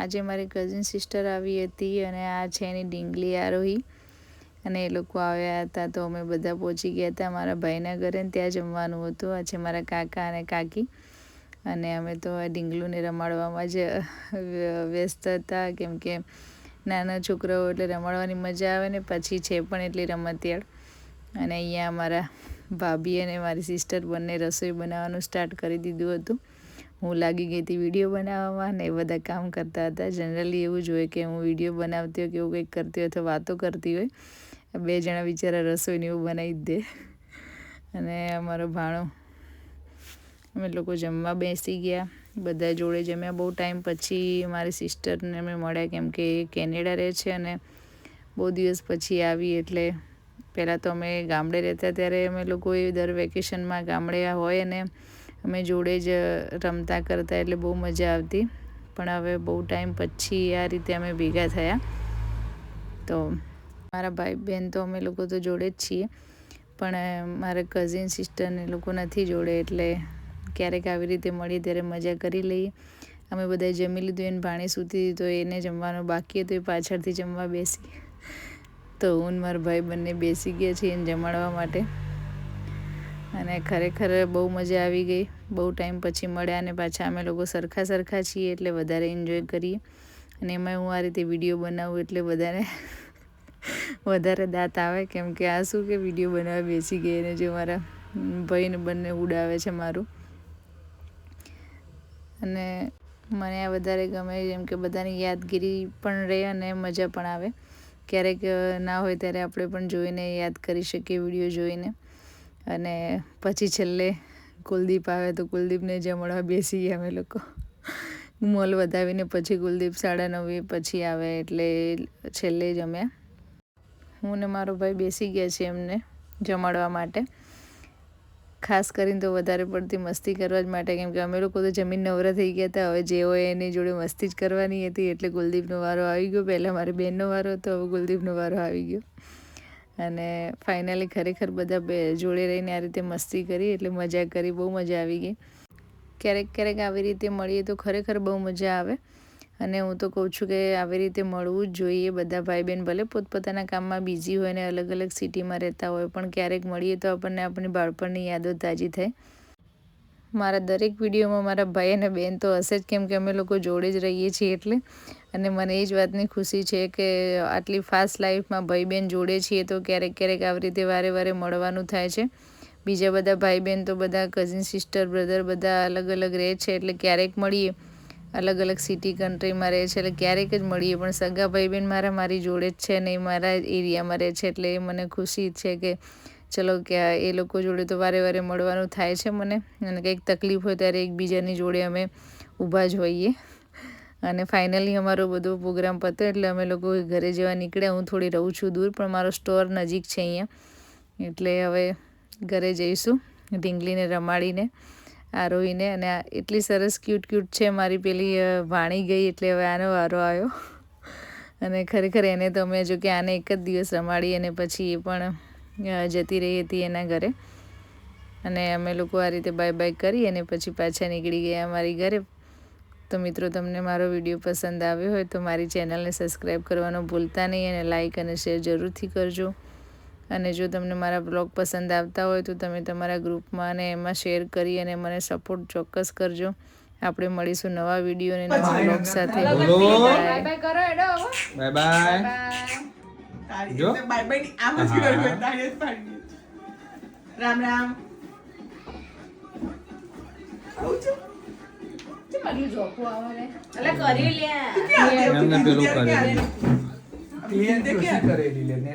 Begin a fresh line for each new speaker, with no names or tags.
આજે મારી cousin sister આવી હતી અને આ છે એની ડીંગલી આરોહી. અને એ લોકો આવ્યા હતા તો અમે બધા પહોંચી ગયા હતા મારા ભાઈના ઘરે ત્યાં જમવાનું હતું. આ છે મારા કાકા અને કાકી. અને અમે તો આ ડીંગલુને રમાડવામાં જ વ્યસ્ત હતા. કેમ કે નાના છોકરાઓ એટલે રમાડવાની મજા આવે ને પછી છે પણ એટલી રમતિયાળ. અને અહીંયા અમારા ભાભી અને મારી સિસ્ટર બંને રસોઈ બનાવવાનું સ્ટાર્ટ કરી દીધું હતું. હું લાગી ગઈ હતી વીડિયો બનાવવામાં ને એ બધા કામ કરતા હતા. જનરલી એવું જ હોય કે હું વીડિયો બનાવતી હોય કે એવું કંઈક કરતી હોય અથવા વાતો કરતી હોય બે જણા બિચારા રસોઈને એવું બનાવી દે. અને અમારો ભાણો, અમે લોકો જમવા બેસી ગયા. બધા જોડે જમ્યા. બહુ ટાઈમ પછી મારી સિસ્ટરને અમે મળ્યા કેમ કે એ કેનેડા રહે છે અને બહુ દિવસ પછી આવી એટલે પહેલાં તો અમે ગામડે રહેતા ત્યારે અમે લોકો એ દર વેકેશનમાં ગામડે હોય અને અમે જોડે જ રમતા કરતા એટલે બહુ મજા આવતી. પણ હવે બહુ ટાઈમ પછી આ રીતે અમે ભેગા થયા. તો મારા ભાઈ બહેન તો અમે લોકો તો જોડે જ છીએ. પણ મારા કઝિન સિસ્ટરને લોકો નથી જોડે એટલે ક્યારેક આવી રીતે મળીએ ત્યારે મજા કરી લઈએ. અમે બધાએ જમી લીધું, એને પાણી સૂતી તો એને જમવાનું બાકી હતું, એ પાછળથી જમવા બેસી. તો હું મારા ભાઈ બંને બેસી ગયા છીએ એને જમાડવા માટે. અને ખરેખર બહુ મજા આવી ગઈ. બહુ ટાઈમ પછી મળ્યા અને પાછા અમે લોકો સરખા સરખા છીએ એટલે વધારે એન્જોય કરીએ. અને એમાં હું આ રીતે વીડિયો બનાવું એટલે વધારે વધારે દાંત આવે. કેમ કે આ શું કે વીડિયો બનાવવા બેસી ગઈ અને જે મારા ભાઈને બંને ઉડાવે છે મારું. અને મને આ વધારે ગમે જેમ કે બધાની યાદગીરી પણ રહે અને મજા પણ આવે. ક્યારેક ના હોય ત્યારે આપણે પણ જોઈને યાદ કરી શકીએ વીડિયો જોઈને. અને પછી છેલ્લે કુલદીપ આવે તો કુલદીપને જમણવા બેસી ગયા અમે લોકો. મોલ વધાવીને પછી કુલદીપ સાડા નવે પછી આવે એટલે છેલ્લે જમ્યા હું ને મારો ભાઈ બેસી ગયા છીએ એમને જમાડવા માટે. ખાસ કરીને તો વધારે પડતી મસ્તી કરવા જ માટે, કેમ કે અમે લોકો તો જમીન નવરા થઈ ગયા હતા. હવે જે હોય એની જોડે મસ્તી જ કરવાની હતી એટલે કુલદીપનો વારો આવી ગયો. પહેલાં મારી બેનનો વારો હતો, હવે કુલદીપનો વારો આવી ગયો. અને ફાઇનલી ખરેખર બધા બે જોડે રહીને આ રીતે મસ્તી કરી એટલે મજા કરી, બહુ મજા આવી ગઈ. ક્યારેક ક્યારેક આવી રીતે મળીએ તો ખરેખર બહુ મજા આવે. અને હું તો કહું છું કે આવી રીતે મળવું જ જોઈએ. બધા ભાઈ બહેન ભલે પોતપોતાના કામમાં બિઝી હોય ને અલગ અલગ સિટીમાં રહેતા હોય, પણ ક્યારેક મળીએ તો આપણને આપણી બાળપણની યાદો તાજી થાય. મારા દરેક વિડીયોમાં મારા ભાઈ અને બહેન તો હશે જ, કેમ કે અમે લોકો જોડે જ રહીએ છીએ એટલે. અને મને એ જ વાતની ખુશી છે કે આટલી ફાસ્ટ લાઈફમાં ભાઈ બહેન જોડે છીએ તો ક્યારેક ક્યારેક આવી રીતે વારે વારે મળવાનું થાય છે. બીજા બધા ભાઈ બહેન તો બધા કઝિન સિસ્ટર બ્રધર બધા અલગ અલગ રહે છે એટલે ક્યારેક મળીએ. અલગ અલગ સિટી કન્ટ્રીમાં રહે છે એટલે ક્યારેક જ મળીએ. પણ સગા ભાઈ બહેન મારા મારી જોડે જ છે ને એ મારા એરિયામાં રહે છે એટલે એ મને ખુશી છે કે ચલો કે એ લોકો જોડે તો વારે વારે મળવાનું થાય છે મને. અને કંઈક તકલીફ હોય ત્યારે એકબીજાની જોડે અમે ઊભા જ હોઈએ. અને ફાઇનલી અમારો બધો પ્રોગ્રામ પત્યો એટલે અમે લોકો ઘરે જવા નીકળ્યા. હું થોડી રહું છું દૂર, પણ મારો સ્ટોર નજીક છે અહીંયા. એટલે હવે ઘરે જઈશું, ઢીંગલીને રમાડીને, આરોહીને. અને એટલી સરસ ક્યુટ ક્યુટ છે મારી પેલી વાણી ગઈ એટલે હવે આનો વારો આવ્યો. અને ખરેખર એને તો અમે જો કે આને એક જ દિવસ રમાડી અને પછી એ પણ જતી રહી હતી એના ઘરે. અને અમે લોકો આ રીતે બાય બાય કરી અને પછી પાછા નીકળી ગયા અમારી ઘરે. તો મિત્રો તમને મારો વીડિયો પસંદ આવ્યો હોય તો મારી ચેનલને સબસ્ક્રાઈબ કરવાનું ભૂલતા નહીં અને લાઇક અને શેર જરૂરથી કરજો. અને જો તમને મારા બ્લોગ પસંદ આવતા હોય તો તમે તમારા ગ્રુપમાં અને એમાં શેર કરી અને મને સપોર્ટ ચોક્કસ કરજો. આપણે મળીશું નવા વીડિયો અને નવા બ્લોગ સાથે.
બોલો.
બાય.
બાય બાય જો.
બાય બાયની આમ જ કરવું તાળી જ રામ રામ. આવું છું?
અલા કરી લ્યા
એમને પેલું
ક્યારે?
કરેલી લે.